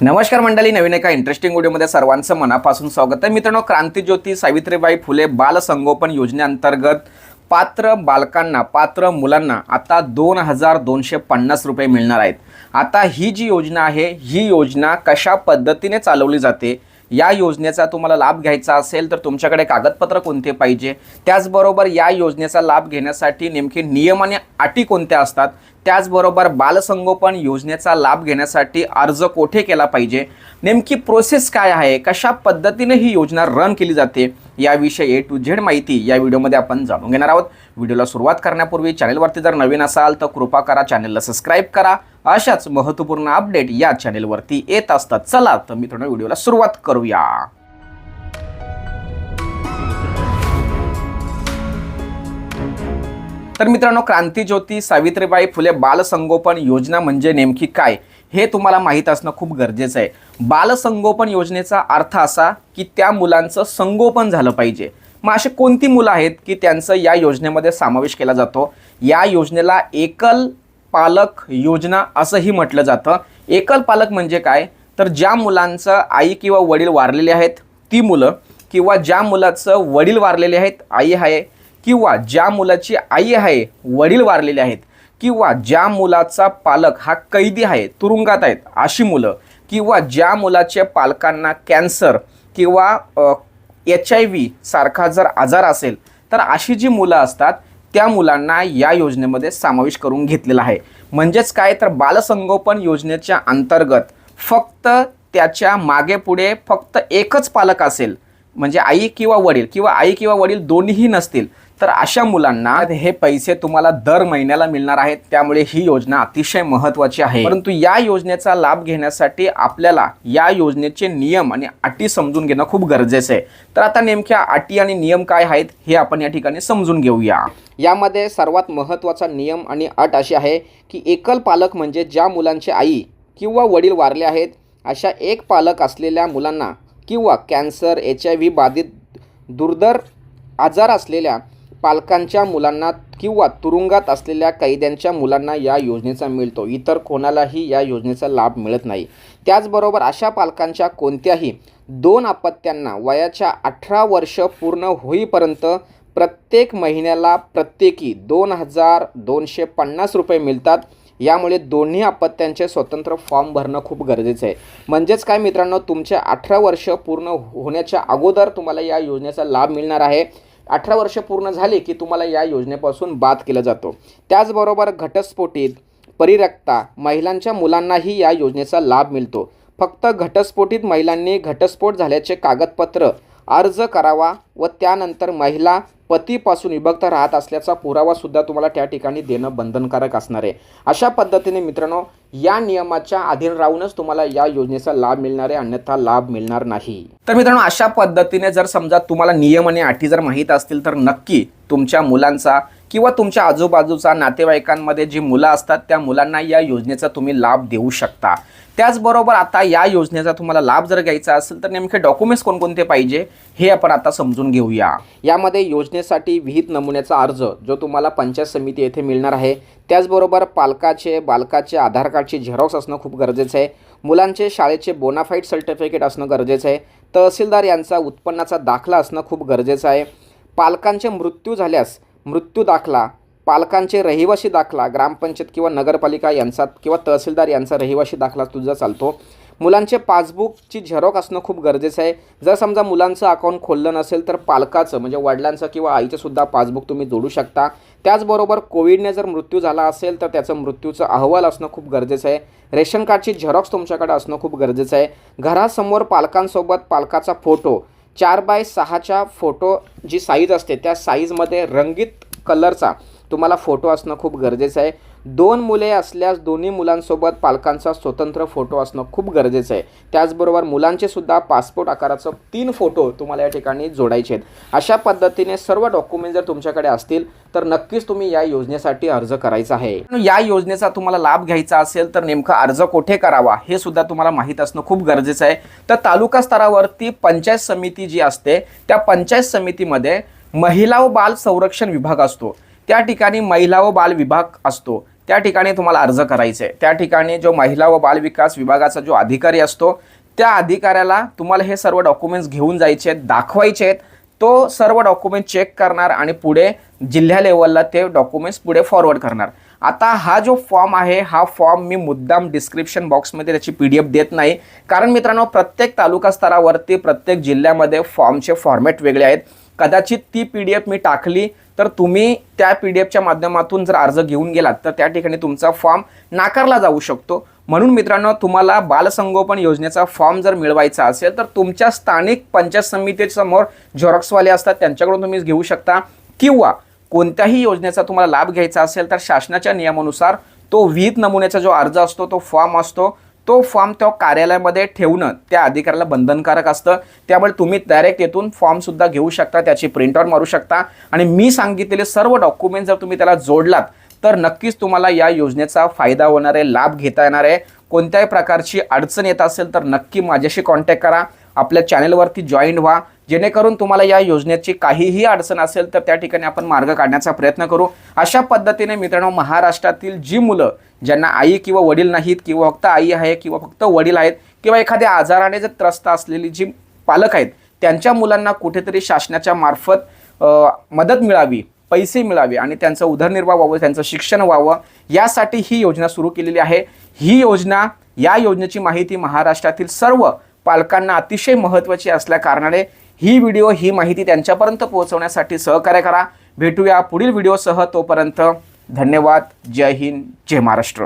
नमस्कार मंडळी नवीन एका इंटरेस्टिंग व्हिडिओमध्ये सर्वांचं मनापासून स्वागत आहे. मित्रांनो क्रांतीज्योती सावित्रीबाई फुले बाल संगोपन योजनेअंतर्गत पात्र बालकांना पात्र मुलांना आता दोन हजार दोनशे पन्नास रुपये मिळणार आहेत. आता ही जी योजना आहे ही योजना कशा पद्धतीने चालवली जाते या योजनेचा तुम्हाला लाभ घ्यायचा असेल तर तुमच्याकडे कागदपत्र कोणते पाहिजे? त्याचबरोबर या योजनेचा लाभ घेण्यासाठी नेमके नियम आणि अटी कोणत्या असतात? त्याचबरोबर बालसंगोपन योजनेचा लाभ घेण्यासाठी अर्ज कोठे केला पाहिजे? नेमकी प्रोसेस काय आहे? कशा पद्धतीने ही योजना रन केली जाते? याविषयी ए टू झेड माहिती या व्हिडिओमध्ये आपण जाणून घेणार आहोत. व्हिडिओला सुरुवात करण्यापूर्वी चॅनलवरती जर नवीन असाल तर कृपा करा चॅनलला सबस्क्राईब करा. अशाच महत्त्वपूर्ण अपडेट या चॅनेलवरती येत असतात. चला तर मित्रांनो व्हिडिओला सुरुवात करूया. तर मित्रांनो क्रांतीज्योती सावित्रीबाई फुले बालसंगोपन योजना म्हणजे नेमकी काय? हे तुम्हाला माहीत असणं खूप गरजेचं आहे. बालसंगोपन योजनेचा अर्थ असा की त्या मुलांचं संगोपन झालं पाहिजे. मग अशी कोणती मुलं आहेत की त्यांचं या योजनेमध्ये समावेश केला जातो? या योजनेला एकल पालक योजना असंही म्हटलं जातं. एकल पालक म्हणजे काय? तर ज्या मुलांचं आई किंवा वडील वारलेले आहेत ती मुलं किंवा ज्या मुलाचं वडील वारलेले आहेत आई आहे किंवा ज्या मुलाची आई आहे वडील वारलेले आहेत किंवा ज्या मुलाचा पालक हा कैदी आहे तुरुंगात आहेत अशी मुलं किंवा ज्या मुलाच्या पालकांना कॅन्सर किंवा एच आय व्ही सारखा जर आजार असेल तर अशी जी मुलं असतात त्या मुलांना या योजनेमध्ये समावेश करून घेतलेला आहे. म्हणजेच काय? तर बालसंगोपन योजनेच्या अंतर्गत फक्त त्याच्यामागे पुढे फक्त एकच पालक असेल म्हणजे आई किंवा वडील किंवा आई किंवा वडील दोन्हीही नसतील तर अशा मुलांना हे पैसे तुम्हाला दर महिन्याला मिळणार आहेत. त्यामुळे ही योजना अतिशय महत्त्वाची आहे. परंतु या योजनेचा लाभ घेण्यासाठी आपल्याला या योजनेचे नियम आणि अटी समजून घेणं खूप गरजेचं आहे. तर आता नेमक्या अटी आणि नियम काय आहेत हे आपण या ठिकाणी समजून घेऊया. यामध्ये सर्वात महत्त्वाचा नियम आणि अट अशी आहे की एकल पालक म्हणजे ज्या मुलांचे आई किंवा वडील वारले आहेत अशा एक पालक असलेल्या मुलांना किंवा कॅन्सर एच आय व्ही बाधित दुर्धर आजार असलेल्या पालकांच्या मुलांना किंवा तुरुंगात असलेल्या कैद्यांच्या मुलांना या योजनेचा मिळतो. इतर कोणालाही या योजनेचा लाभ मिळत नाही. त्याचबरोबर अशा पालकांच्या कोणत्याही दोन अपत्यांना वयाच्या अठरा वर्ष पूर्ण होईपर्यंत प्रत्येक महिन्याला प्रत्येकी दोन हजार दोनशे पन्नास रुपये मिळतात. यामुळे दोन्ही अपत्यांचे स्वतंत्र फॉर्म भरणं खूप गरजेचं आहे. म्हणजेच काय मित्रांनो तुमच्या अठरा वर्ष पूर्ण होण्याच्या अगोदर तुम्हाला या योजनेचा लाभ मिळणार आहे. अठरा वर्ष पूर्ण झाले की तुम्हाला या योजनेपासून बाद केला जातो. त्याचबरोबर घटस्फोटीत परिरक्ता महिलांच्या मुलांनाही या योजनेचा लाभ मिळतो. फक्त घटस्फोटीत महिलांनी घटस्फोट झाल्याचे कागदपत्र अर्ज करावा व त्यानंतर महिला पतीपासून विभक्त राहत असल्याचा पुरावासुद्धा तुम्हाला त्या ठिकाणी देणं बंधनकारक असणार आहे. अशा पद्धतीने मित्रांनो या नियमाच्या अधीन राहूनच तुम्हाला या योजनेचा लाभ मिळणार आहे अन्यथा लाभ मिळणार नाही. तर मित्रांनो अशा पद्धतीने जर समजा तुम्हाला नियम आणि अटी जर माहीत असतील तर नक्की तुमच्या मुलांचा किंवा तुमच्या आजूबाजूचा नातेवाईकांमध्ये जी मुलं असतात त्या मुलांना या योजनेचा तुम्ही लाभ देऊ शकता. त्याचबरोबर आता या योजनेचा तुम्हाला लाभ जर घ्यायचा असेल तर नेमके डॉक्युमेंट्स कोणकोणते पाहिजे हे आपण आता समजून घेऊया. यामध्ये योजनेसाठी विहित नमुन्याचा अर्ज जो तुम्हाला पंचायत समिती येथे मिळणार आहे. त्याचबरोबर पालकाचे बालकाचे आधार कार्डची झेरॉक्स असणं खूप गरजेचं आहे. मुलांचे शाळेचे बोनाफाईड सर्टिफिकेट असणं गरजेचं आहे. तहसीलदार यांचा उत्पन्नाचा दाखला असणं खूप गरजेचं आहे. पालकांचे मृत्यू झाल्यास मृत्यू दाखला पालकांचे रहिवासी दाखला ग्रामपंचायत किंवा नगरपालिका यांचा किंवा तहसीलदार यांचा रहिवासी दाखला तुझा चालतो. मुलांचे पासबुकची झेरॉक असणं खूप गरजेचं आहे. जर समजा मुलांचं अकाउंट खोललं नसेल तर पालकाचं म्हणजे वडिलांचं किंवा आईचं सुद्धा पासबुक तुम्ही जोडू शकता. त्याचबरोबर कोविडने जर मृत्यू झाला असेल तर त्याचं मृत्यूचं अहवाल असणं खूप गरजेचं आहे. रेशन कार्डची झेरॉक्स तुमच्याकडे असणं खूप गरजेचं आहे. घरासमोर पालकांसोबत पालकाचा फोटो चार बाय सहाच्या फोटो जी साईज असते त्या साईजमध्ये रंगीत कलरचा तुम्हाला फोटो असणं खूप गरजेचं आहे. दोन मुले असल्यास दोन्ही मुलांसोबत पालकांचा स्वतंत्र फोटो असणं खूप गरजेचं आहे. त्याचबरोबर मुलांचे सुद्धा पासपोर्ट आकाराचं तीन फोटो तुम्हाला या ठिकाणी जोडायचे आहेत. अशा पद्धतीने सर्व डॉक्युमेंट जर तुमच्याकडे असतील तर नक्कीच तुम्ही या योजनेसाठी अर्ज करायचा आहे. या योजनेचा तुम्हाला लाभ घ्यायचा असेल तर नेमका अर्ज कोठे करावा हे सुद्धा तुम्हाला माहीत असणं खूप गरजेचं आहे. तर तालुका स्तरावरती पंचायत समिती जी असते त्या पंचायत समितीमध्ये महिला व बाल संरक्षण विभाग असतो. त्या ठिकाणी महिला व बाल विभाग असतो. त्या ठिकाणी तुम्हाला अर्ज करायचे. आहे त्या ठिकाणी जो महिला व बालविकास विभागाचा जो अधिकारी असतो त्या अधिकाऱ्याला तुम्हाला हे सर्व डॉक्युमेंट्स घेऊन जायचे आहेत दाखवायचे आहेत. तो सर्व डॉक्युमेंट चेक करणार आणि पुढे जिल्ह्या लेवलला ते डॉक्युमेंट्स पुढे फॉरवर्ड करणार. आता हा जो फॉर्म आहे हा फॉर्म मी मुद्दाम डिस्क्रिप्शन बॉक्समध्ये त्याची पी डी एफ देत नाही. कारण मित्रांनो प्रत्येक तालुका स्तरावरती प्रत्येक जिल्ह्यामध्ये फॉर्मचे फॉर्मॅट वेगळे आहेत. कदाचित ती पी डी एफ मी टाकली तर तुम्ही त्या पी डी एफच्या माध्यमातून जर अर्ज घेऊन गेलात तर त्या ठिकाणी तुमचा फॉर्म नाकारला जाऊ शकतो. म्हणून मित्रांनो तुम्हाला बालसंगोपन योजनेचा फॉर्म जर मिळवायचा असेल तर तुमच्या स्थानिक पंचायत समितीसमोर झेरॉक्सवाले असतात त्यांच्याकडून तुम्ही घेऊ शकता. किंवा कोणत्याही योजनेचा तुम्हाला लाभ घ्यायचा असेल तर शासनाच्या नियमानुसार तो विहित नमुन्याचा जो अर्ज असतो तो फॉर्म असतो. तो फॉर्म त्या कार्यालयामध्ये ठेवणं त्या अधिकाऱ्याला बंधनकारक असतं. त्यामुळे तुम्ही डायरेक्ट येथून फॉर्मसुद्धा घेऊ शकता त्याची प्रिंटआउट मारू शकता. आणि मी सांगितलेले सर्व डॉक्युमेंट जर तुम्ही त्याला जोडलात तर नक्कीच तुम्हाला या योजनेचा फायदा होणार आहे लाभ घेता येणार आहे. कोणत्याही प्रकारची अडचण येत असेल तर नक्की माझ्याशी कॉन्टॅक्ट करा. आपल्या चॅनलवरती जॉईन व्हा. जेणेकरून तुम्हाला या योजनेची काहीही अडचण असेल तर त्या ठिकाणी आपण मार्ग काढण्याचा प्रयत्न करू. अशा पद्धतीने मित्रांनो महाराष्ट्रातील जी मुलं ज्यांना आई किंवा वडील नाहीत किंवा फक्त आई आहे किंवा फक्त वडील आहेत किंवा एखाद्या आजाराने जर त्रस्त असलेली जी पालक आहेत त्यांच्या मुलांना कुठेतरी शासनाच्या मार्फत मदत मिळावी पैसे मिळावे आणि त्यांचं उदरनिर्वाह व्हावं त्यांचं शिक्षण व्हावं यासाठी ही योजना सुरू केलेली आहे. ही योजना या योजनेची माहिती महाराष्ट्रातील सर्व पालकांना अतिशय महत्त्वाची असल्या कारणाने ही व्हिडिओ ही माहिती त्यांच्यापर्यंत पोहोचवण्यासाठी सहकार्य करा. भेटूया पुढील व्हिडिओसह. तोपर्यंत धन्यवाद. जय हिंद. जय महाराष्ट्र.